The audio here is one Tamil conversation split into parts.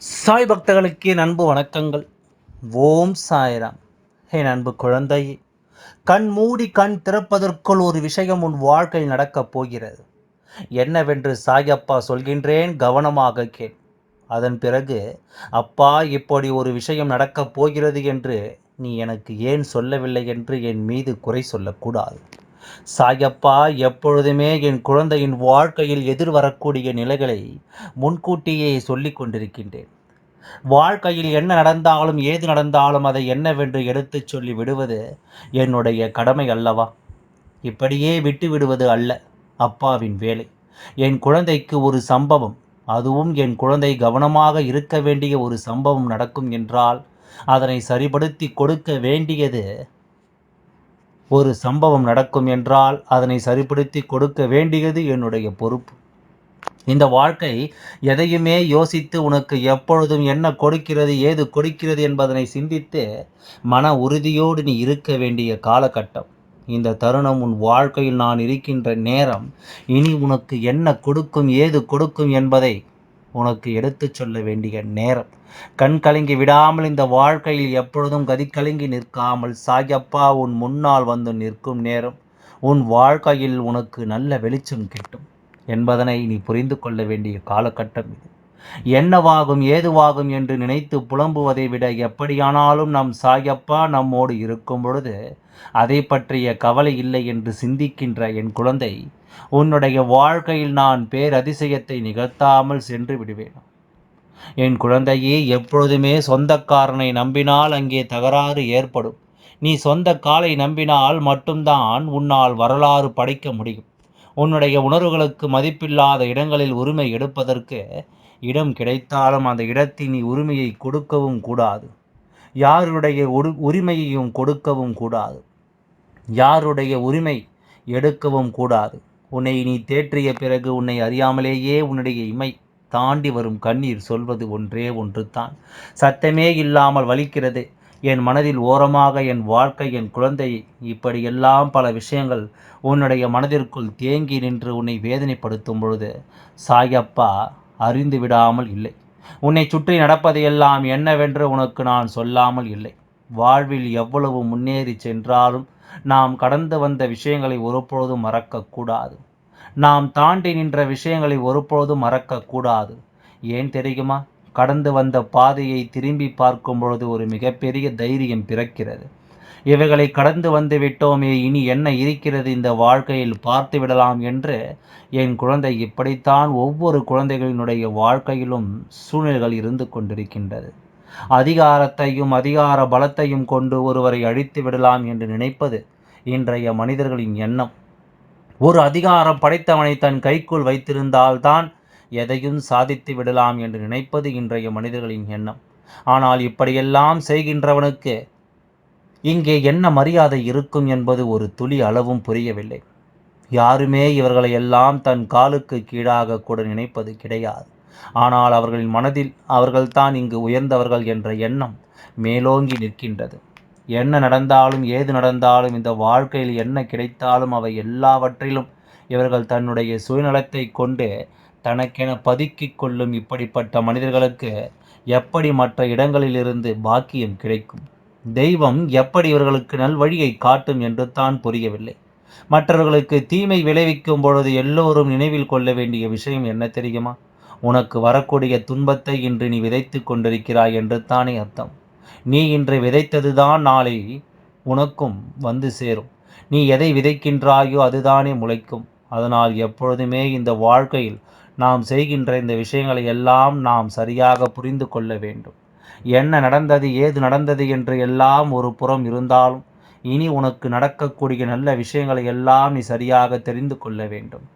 சாய் பக்தர்களுக்கு என் அன்பு வணக்கங்கள். ஓம் சாய்ராம். என் அன்பு குழந்தையே கண் மூடி கண் திறப்பதற்குள் ஒரு விஷயம் உன் வாழ்க்கையில் நடக்கப் போகிறது. என்னவென்று சாயப்பா சொல்கின்றேன் கவனமாக கேள். அதன் பிறகு அப்பா இப்படி ஒரு விஷயம் நடக்கப் போகிறது என்று நீ எனக்கு ஏன் சொல்லவில்லை என்று என் மீது குறை சொல்லக்கூடாது. சாயப்பா எப்பொழுதுமே என் குழந்தையின் வாழ்க்கையில் எதிர்வரக்கூடிய நிலைகளை முன்கூட்டியே சொல்லிக் கொண்டிருக்கின்றேன். வாழ்க்கையில் என்ன நடந்தாலும் ஏது நடந்தாலும் அதை என்னவென்று எடுத்துச் சொல்லி விடுவது என்னுடைய கடமை அல்லவா? இப்படியே விட்டு விடுவது அல்ல அப்பாவின் வேலை. என் குழந்தைக்கு ஒரு சம்பவம். அதுவும் என் குழந்தை கவனமாக இருக்க வேண்டிய ஒரு சம்பவம் நடக்கும் என்றால் அதனை சரிபடுத்தி கொடுக்க வேண்டியது ஒரு சம்பவம் நடக்கும் என்றால் அதனை சரிப்படுத்தி கொடுக்க வேண்டியது என்னுடைய பொறுப்பு. இந்த வாழ்க்கை எதையுமே யோசித்து உனக்கு எப்பொழுதும் என்ன கொடுக்கிறது ஏது கொடுக்கிறது என்பதனை சிந்தித்து மன உறுதியோடு நீ இருக்க வேண்டிய காலகட்டம். இந்த தருணம் உன் வாழ்க்கையில் நான் இருக்கின்ற நேரம் இனி உனக்கு என்ன கொடுக்கும் ஏது கொடுக்கும் என்பதை உனக்கு எடுத்துச் சொல்ல வேண்டிய நேரம். கண் கலங்கி விடாமல் இந்த வாழ்க்கையில் எப்பொழுதும் கதி கலங்கி நிற்காமல் சாயப்பா உன் முன்னால் வந்து நிற்கும் நேரம். உன் வாழ்க்கையில் உனக்கு நல்ல வெளிச்சம் கிட்டும். என்பதனை நீ புரிந்து கொள்ள வேண்டிய காலகட்டம் இது. என்னவாகும் ஏதுவாகும் என்று நினைத்து புலம்புவதை விட எப்படியானாலும் நம் சாயப்பா நம்மோடு இருக்கும் பொழுது அதை பற்றிய கவலை இல்லை என்று சிந்திக்கின்ற என் குழந்தை உன்னுடைய வாழ்க்கையில் நான் பேரதிசயத்தை நிகழ்த்தாமல் சென்று விடுவேன். என் குழந்தையே எப்பொழுதுமே சொந்தக்காரனை நம்பினால் அங்கே தகராறு ஏற்படும். நீ சொந்த காலை நம்பினால் மட்டும்தான் உன்னால் வரலாறு படைக்க முடியும். உன்னுடைய உணர்வுகளுக்கு மதிப்பில்லாத இடங்களில் உரிமை எடுப்பதற்கு இடம் கிடைத்தாலும் அந்த இடத்தில் நீ உரிமையை கொடுக்கவும் கூடாது. யாருடைய உரிமையையும் கொடுக்கவும் கூடாது. யாருடைய உரிமை எடுக்கவும் கூடாது. உன்னை நீ தேற்றிய பிறகு உன்னை அறியாமலேயே உன்னுடைய இமை தாண்டி வரும் கண்ணீர் சொல்வது ஒன்றே ஒன்று தான் சத்தமே இல்லாமல் வலிக்கிறது. என் மனதில் ஓரமாக என் வாழ்க்கை என் குழந்தை இப்படியெல்லாம் பல விஷயங்கள் உன்னுடைய மனதிற்குள் தேங்கி நின்று உன்னை வேதனைப்படுத்தும் பொழுது சாயப்பா அறிந்து விடாமல் இல்லை. உன்னை சுற்றி நடப்பதையெல்லாம் என்னவென்று உனக்கு நான் சொல்லாமல் இல்லை. வாழ்வில் எவ்வளவு முன்னேறி சென்றாலும் நாம் கடந்து வந்த விஷயங்களை ஒருபொழுதும் மறக்கக்கூடாது. நாம் தாண்டி நின்ற விஷயங்களை ஒருபொழுதும் மறக்கக்கூடாது. ஏன் தெரியுமா? கடந்து வந்த பாதையை திரும்பி பார்க்கும் பொழுது ஒரு மிகப்பெரிய தைரியம் பிறக்கிறது. இவைகளை கடந்து வந்து விட்டோமே இனி என்ன இருக்கிறது இந்த வாழ்க்கையில் பார்த்து விடலாம் என்று என் குழந்தை இப்படித்தான் ஒவ்வொரு குழந்தைகளினுடைய வாழ்க்கையிலும் சூழ்நிலைகள் இருந்து கொண்டிருக்கின்றது. அதிகாரத்தையும் அதிகார பலத்தையும் கொண்டு ஒருவரை அழித்து விடலாம் என்று நினைப்பது இன்றைய மனிதர்களின் எண்ணம். ஒரு அதிகாரம் படைத்தவனை தன் கைக்குள் வைத்திருந்தால்தான் எதையும் சாதித்து விடலாம் என்று நினைப்பது இன்றைய மனிதர்களின் எண்ணம். ஆனால் இப்படியெல்லாம் செய்கின்றவனுக்கு இங்கே என்ன மரியாதை இருக்கும் என்பது ஒரு துளி அளவும் புரியவில்லை. யாருமே இவர்களை எல்லாம் தன் காலுக்கு கீழாக கூட நினைப்பது கிடையாது. ஆனால் அவர்களின் மனதில் அவர்கள்தான் இங்கு உயர்ந்தவர்கள் என்ற எண்ணம் மேலோங்கி நிற்கின்றது. என்ன நடந்தாலும் ஏது நடந்தாலும் இந்த வாழ்க்கையில் என்ன கிடைத்தாலும் அவை எல்லாவற்றிலும் இவர்கள் தன்னுடைய சுயநலத்தை கொண்டு தனக்கென பதுக்கிக் கொள்ளும் இப்படிப்பட்ட மனிதர்களுக்கு எப்படி மற்ற இடங்களிலிருந்து பாக்கியம் கிடைக்கும்? தெய்வம் எப்படி இவர்களுக்கு நல்வழியை காட்டும் என்று தான் புரியவில்லை. மற்றவர்களுக்கு தீமை விளைவிக்கும் பொழுது எல்லோரும் நினைவில் கொள்ள வேண்டிய விஷயம் என்ன தெரியுமா? உனக்கு வரக்கூடிய துன்பத்தை இன்று நீ விதைத்து கொண்டிருக்கிறாய் என்று தானே அர்த்தம். நீ இன்று விதைத்ததுதான் நாளை உனக்கும் வந்து சேரும். நீ எதை விதைக்கின்றாயோ அதுதானே முளைக்கும். அதனால் எப்பொழுதுமே இந்த வாழ்க்கையில் நாம் செய்கின்ற இந்த விஷயங்களை எல்லாம் நாம் சரியாக புரிந்து கொள்ள வேண்டும். என்ன நடந்தது ஏது நடந்தது என்று எல்லாம் ஒரு புறம் இருந்தாலும் இனி உனக்கு நடக்கக்கூடிய நல்ல விஷயங்களை எல்லாம் நீ சரியாக தெரிந்து கொள்ள வேண்டும்.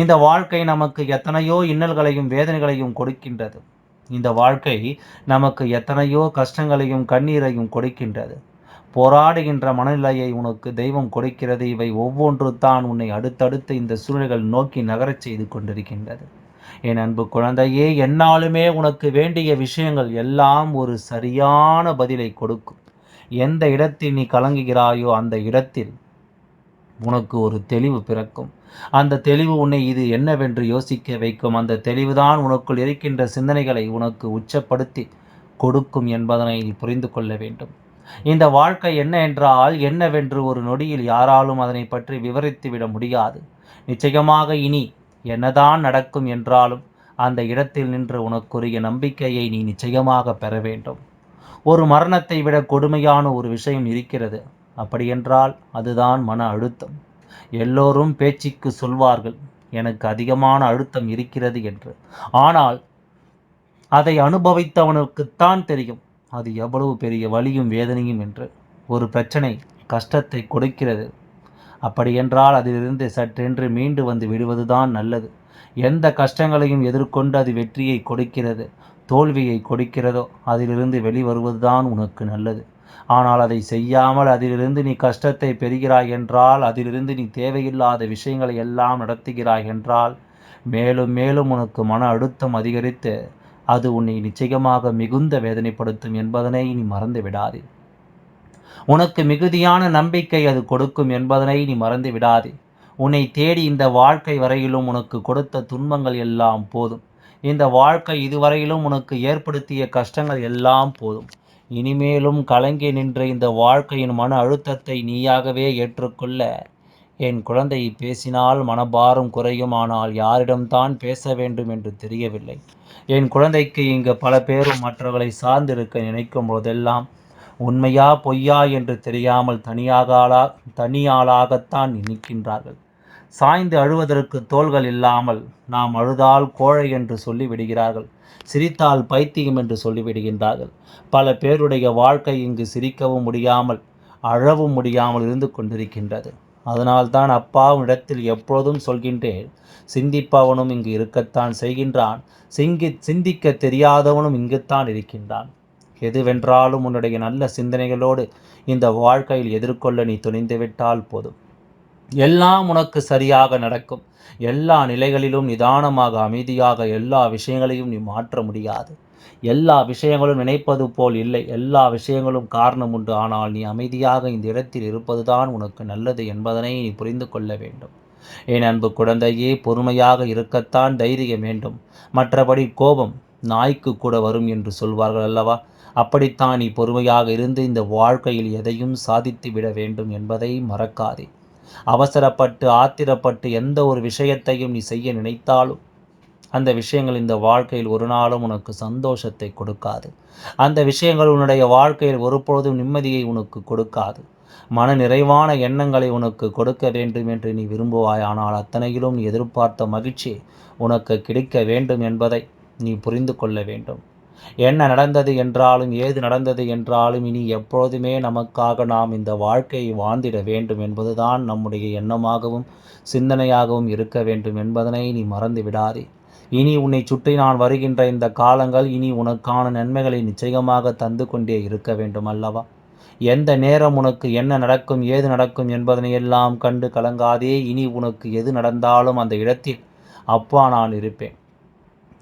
இந்த வாழ்க்கை நமக்கு எத்தனையோ இன்னல்களையும் வேதனைகளையும் கொடுக்கின்றது. இந்த வாழ்க்கை நமக்கு எத்தனையோ கஷ்டங்களையும் கண்ணீரையும் கொடுக்கின்றது. போராடுகின்ற மனநிலையை உனக்கு தெய்வம் கொடுக்கிறது. இவை ஒவ்வொன்று தான் உன்னை அடுத்தடுத்து இந்த சூழ்நிலைகள் நோக்கி நகரச் செய்து கொண்டிருக்கின்றது. என் அன்பு குழந்தையே என்னாலுமே உனக்கு வேண்டிய விஷயங்கள் எல்லாம் ஒரு சரியான பதிலை கொடுக்கும். எந்த இடத்தில் நீ கலங்குகிறாயோ அந்த இடத்தில் உனக்கு ஒரு தெளிவு பிறக்கும். அந்த தெளிவு உன்னை இது என்னவென்று யோசிக்க வைக்கும். அந்த தெளிவுதான் உனக்குள் இருக்கின்ற சிந்தனைகளை உனக்கு உச்சப்படுத்தி கொடுக்கும் என்பதனை நீ புரிந்து கொள்ள வேண்டும். இந்த வாழ்க்கை என்ன என்றால் என்னவென்று ஒரு நொடியில் யாராலும் அதனை பற்றி விவரித்து விட முடியாது. நிச்சயமாக இனி என்னதான் நடக்கும் என்றாலும் அந்த இடத்தில் நின்று உனக்குரிய நம்பிக்கையை நீ நிச்சயமாக பெற வேண்டும். ஒரு மரணத்தை விட கொடுமையான ஒரு விஷயம் இருக்கிறது. அப்படியென்றால் அதுதான் மன அழுத்தம். எல்லோரும் பேச்சுக்கு சொல்வார்கள் எனக்கு அதிகமான அழுத்தம் இருக்கிறது என்று. ஆனால் அதை அனுபவித்தவனுக்குத்தான் தெரியும் அது எவ்வளவு பெரிய வலியும் வேதனையும் என்று. ஒரு பிரச்சனை கஷ்டத்தை கொடுக்கிறது. அப்படியென்றால் அதிலிருந்து சற்றென்று மீண்டு வந்து விடுவதுதான் நல்லது. எந்த கஷ்டங்களையும் எதிர்கொண்டு அது வெற்றியை கொடுக்கிறது தோல்வியை கொடுக்கிறதோ அதிலிருந்து வெளிவருவதுதான் உனக்கு நல்லது. ஆனால் அதை செய்யாமல் அதிலிருந்து நீ கஷ்டத்தை பெறுகிறாய் என்றால் அதிலிருந்து நீ தேவையில்லாத விஷயங்களை எல்லாம் நடத்துகிறாய் என்றால் மேலும் மேலும் உனக்கு மன அழுத்தம் அதிகரித்து அது உன்னை நிச்சயமாக மிகுந்த வேதனைப்படுத்தும் என்பதனை நீ மறந்து விடாதே. உனக்கு மிகுதியான நம்பிக்கை அது கொடுக்கும் என்பதனை நீ மறந்து விடாதே. உன்னை தேடி இந்த வாழ்க்கை வரையிலும் உனக்கு கொடுத்த துன்பங்கள் எல்லாம் போதும். இந்த வாழ்க்கை இதுவரையிலும் உனக்கு ஏற்படுத்திய கஷ்டங்கள் எல்லாம் போதும். இனிமேலும் கலங்கி நின்ற இந்த வாழ்க்கையின் மன அழுத்தத்தை நீயாகவே ஏற்றுக்கொள்ள என் குழந்தை பேசினால் மனபாரம் குறையும் ஆனால் யாரிடம்தான் பேச வேண்டும் என்று தெரியவில்லை. என் குழந்தைக்கு இங்கு பல பேரும் மற்றவர்களை சார்ந்திருக்க நினைக்கும் போதெல்லாம் உண்மையா பொய்யா? என்று தெரியாமல் தனியாகாலா தனியாளாகத்தான் நிற்கின்றார்கள் சாய்ந்து அழுவதற்கு தோள்கள் இல்லாமல் நாம் அழுதால் கோழை என்று சொல்லி விடுகிறார்கள். சிரித்தால் பைத்தியம் என்று சொல்லிவிடுகின்றார்கள். பல பேருடைய வாழ்க்கை இங்கு சிரிக்கவும் முடியாமல் அழவும் முடியாமல் இருந்து கொண்டிருக்கின்றது. அதனால்தான் அப்பாவும் இடத்தில் எப்பொழுதும் சொல்கின்றேன் சிந்திப்பவனும் இங்கு இருக்கத்தான் செய்கின்றான் சிங்கி சிந்திக்க தெரியாதவனும் இங்குத்தான் இருக்கின்றான். எதுவென்றாலும் உன்னுடைய நல்ல சிந்தனைகளோடு இந்த வாழ்க்கையில் எதிர்கொள்ள நீ துணிந்துவிட்டால் போதும். எல்லாம் உனக்கு சரியாக நடக்கும். எல்லா நிலைகளிலும் நிதானமாக அமைதியாக எல்லா விஷயங்களையும் நீ மாற்ற முடியாது. எல்லா விஷயங்களும் நினைப்பது போல் இல்லை. எல்லா விஷயங்களும் காரணம் உண்டு. ஆனால் நீ அமைதியாக இந்த இடத்தில் இருப்பதுதான் உனக்கு நல்லது என்பதனை நீ புரிந்து கொள்ள வேண்டும். என் அன்பு குழந்தையே பொறுமையாக இருக்கத்தான் தைரியம் வேண்டும். மற்றபடி கோபம் நாய்க்கு கூட வரும் என்று சொல்வார்கள் அல்லவா? அப்படித்தான் நீ பொறுமையாக இருந்து இந்த வாழ்க்கையில் எதையும் சாதித்து விட வேண்டும் என்பதை மறக்காதே. அவசரப்பட்டு ஆத்திரப்பட்டு எந்த ஒரு விஷயத்தையும் நீ செய்ய நினைத்தாலும் அந்த விஷயங்கள் இந்த வாழ்க்கையில் ஒரு நாளும் உனக்கு சந்தோஷத்தை கொடுக்காது. அந்த விஷயங்கள் உன்னுடைய வாழ்க்கையில் ஒருபொழுதும் நிம்மதியை உனக்கு கொடுக்காது. மன நிறைவான எண்ணங்களை உனக்கு கொடுக்க வேண்டும் என்று நீ விரும்புவாய். ஆனால் அத்தனையிலும் நீ எதிர்பார்த்த மகிழ்ச்சி உனக்கு கிடைக்க வேண்டும் என்பதை நீ புரிந்து கொள்ள வேண்டும். என்ன நடந்தது என்றாலும் ஏது நடந்தது என்றாலும் இனி எப்பொழுதுமே நமக்காக நாம் இந்த வாழ்க்கையை வாழ்ந்திட வேண்டும் என்பதுதான் நம்முடைய எண்ணமாகவும் சிந்தனையாகவும் இருக்க வேண்டும் என்பதனை நீ மறந்து விடாதே. இனி உன்னை சுற்றி நான் வருகின்ற இந்த காலங்கள் இனி உனக்கான நன்மைகளை நிச்சயமாக தந்து கொண்டே இருக்க வேண்டும் அல்லவா? எந்த நேரம் உனக்கு என்ன நடக்கும் ஏது நடக்கும் என்பதனை எல்லாம் கண்டு கலங்காதே. இனி உனக்கு எது நடந்தாலும் அந்த இடத்தில் அப்பா நான் இருப்பேன்.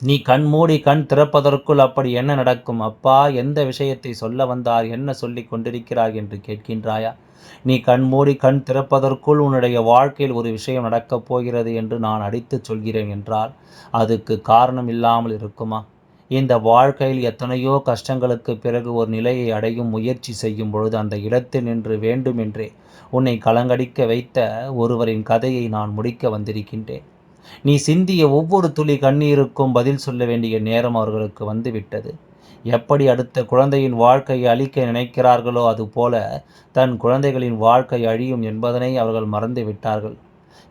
நீ கண் மூடி கண் திறப்பதற்குள் அப்படி என்ன நடக்கும்? அப்பா எந்த விஷயத்தை சொல்ல வந்தார்? என்ன சொல்லி கொண்டிருக்கிறார் என்று கேட்கின்றாயா? நீ கண் மூடி கண் திறப்பதற்குள் உன்னுடைய வாழ்க்கையில் ஒரு விஷயம் நடக்கப் போகிறது என்று நான் அடித்துச் சொல்கிறேன் என்றால் அதுக்கு காரணம் இல்லாமல் இருக்குமா? இந்த வாழ்க்கையில் எத்தனையோ கஷ்டங்களுக்கு பிறகு ஒரு நிலையை அடையும் முயற்சி செய்யும் பொழுது அந்த இடத்தில் நின்று வேண்டுமென்றே உன்னை கலங்கடிக்க வைத்த ஒருவரின் கதையை நான் முடிக்க வந்திருக்கின்றேன். நீ சிந்திய ஒவ்வொரு துளி கண்ணீருக்கும் பதில் சொல்ல வேண்டிய நேரம் அவர்களுக்கு வந்துவிட்டது. எப்படி அடுத்த குழந்தையின் வாழ்க்கையை அழிக்க நினைக்கிறார்களோ அதுபோல தன் குழந்தைகளின் வாழ்க்கை அழியும் என்பதனை அவர்கள் மறந்து விட்டார்கள்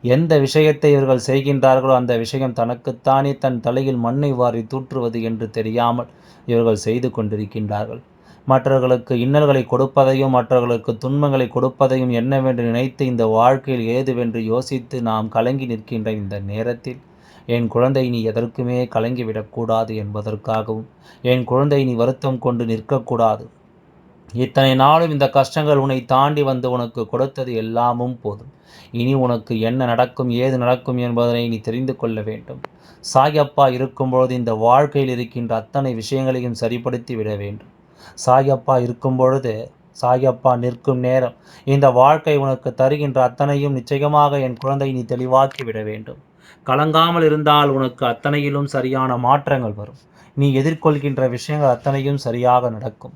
எந்த விஷயத்தை இவர்கள் செய்கின்றார்களோ அந்த விஷயம் தனக்குத்தானே தன் தலையில் மண்ணை வாரி தூற்றுவது என்று தெரியாமல் இவர்கள் செய்து கொண்டிருக்கின்றார்கள். மற்றவர்களுக்கு இன்னல்களை கொடுப்பதையும் மற்றவர்களுக்கு துன்பங்களை கொடுப்பதையும் என்னவென்று நினைத்து இந்த வாழ்க்கையில் ஏதுவென்று யோசித்து நாம் கலங்கி நிற்கின்ற இந்த நேரத்தில் என் குழந்தை நீ எதற்குமே கலங்கிவிடக்கூடாது என்பதற்காகவும் என் குழந்தை நீ வருத்தம் கொண்டு நிற்கக்கூடாது இத்தனை நாளும் இந்த கஷ்டங்கள் உன்னை தாண்டி வந்து உனக்கு கொடுத்தது எல்லாமும் போதும். இனி உனக்கு என்ன நடக்கும் ஏது நடக்கும் என்பதனை நீ தெரிந்து கொள்ள வேண்டும். சாயப்பா இருக்கும்பொழுது இந்த வாழ்க்கையில் இருக்கின்ற அத்தனை விஷயங்களையும் சரிப்படுத்தி விட வேண்டும். சாயப்பா இருக்கும் பொழுது சாயப்பா நிற்கும் நேரம். இந்த வாழ்க்கை உனக்கு தருகின்ற அத்தனையும் நிச்சயமாக என் குழந்தை நீ தெளிவாக்கி விட வேண்டும். கலங்காமல் இருந்தால் உனக்கு அத்தனையிலும் சரியான மாற்றங்கள் வரும். நீ எதிர்கொள்கின்ற விஷயங்கள் அத்தனையும் சரியாக நடக்கும்.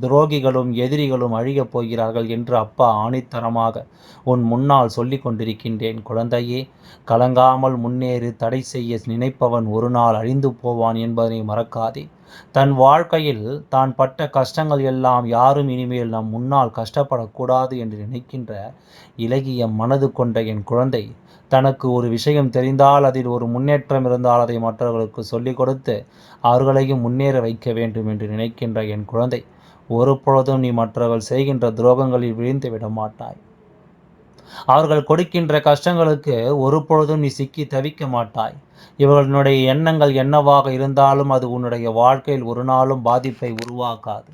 துரோகிகளும் எதிரிகளும் அழியப் போகிறார்கள் என்று அப்பா ஆணித்தரமாக உன் முன்னால் சொல்லிக் கொண்டிருக்கின்றேன் குழந்தையே. கலங்காமல் முன்னேறி தடை செய்ய நினைப்பவன் ஒரு நாள் அழிந்து போவான் என்பதனை மறக்காதே. தன் வாழ்க்கையில் தான் பட்ட கஷ்டங்கள் எல்லாம் யாரும் இனிமேல் நம் முன்னால் கஷ்டப்படக்கூடாது என்று நினைக்கின்ற இலகிய மனது கொண்ட என் குழந்தை தனக்கு ஒரு விஷயம் தெரிந்தால் அதில் ஒரு முன்னேற்றம் இருந்தால் அதை மற்றவர்களுக்கு சொல்லிக் கொடுத்து அவர்களையும் முன்னேற வைக்க வேண்டும் என்று நினைக்கின்ற என் குழந்தை ஒரு பொழுதும் நீ மற்றவர்கள் செய்கின்ற துரோகங்களில் விழுந்து விட மாட்டாய். அவர்கள் கொடுக்கின்ற கஷ்டங்களுக்கு ஒரு பொழுதும் நீ சிக்கி தவிக்க மாட்டாய். இவர்களுடைய எண்ணங்கள் என்னவாக இருந்தாலும் அது உன்னுடைய வாழ்க்கையில் ஒரு நாளும் பாதிப்பை உருவாக்காது.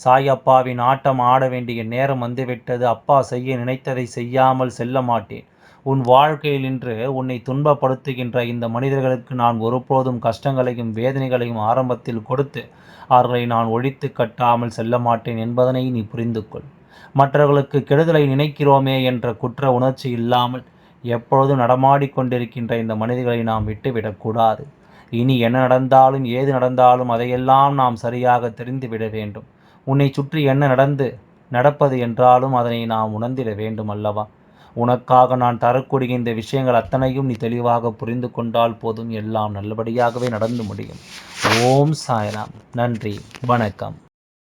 சாயப்பாவின் ஆட்டம் ஆட வேண்டிய நேரம் வந்துவிட்டது. அப்பா செய்ய நினைத்ததை செய்யாமல் செல்ல மாட்டேன். உன் வாழ்க்கையில் இன்று உன்னை துன்பப்படுத்துகின்ற இந்த மனிதர்களுக்கு நான் ஒருபோதும் கஷ்டங்களையும் வேதனைகளையும் ஆரம்பத்தில் கொடுத்து அவர்களை நான் ஒழித்து கட்டாமல் செல்ல மாட்டேன் என்பதனை நீ புரிந்து கொள் மற்றவர்களுக்கு கெடுதலை நினைக்கிறோமே என்ற குற்ற உணர்ச்சி இல்லாமல் எப்பொழுதும் நடமாடிக்கொண்டிருக்கின்ற இந்த மனிதர்களை நாம் விட்டுவிடக்கூடாது. இனி என்ன நடந்தாலும் ஏது நடந்தாலும் அதையெல்லாம் நாம் சரியாக தெரிந்துவிட வேண்டும். உன்னை சுற்றி என்ன நடந்து நடப்பது என்றாலும் அதனை நாம் உணர்ந்திட வேண்டும் அல்லவா? உனக்காக நான் தரக்கூடிய இந்த விஷயங்கள் அத்தனையும் நீ தெளிவாக புரிந்து கொண்டால் போதும். எல்லாம் நல்லபடியாகவே நடந்து முடியும். ஓம் சாய்ராம். நன்றி. வணக்கம்.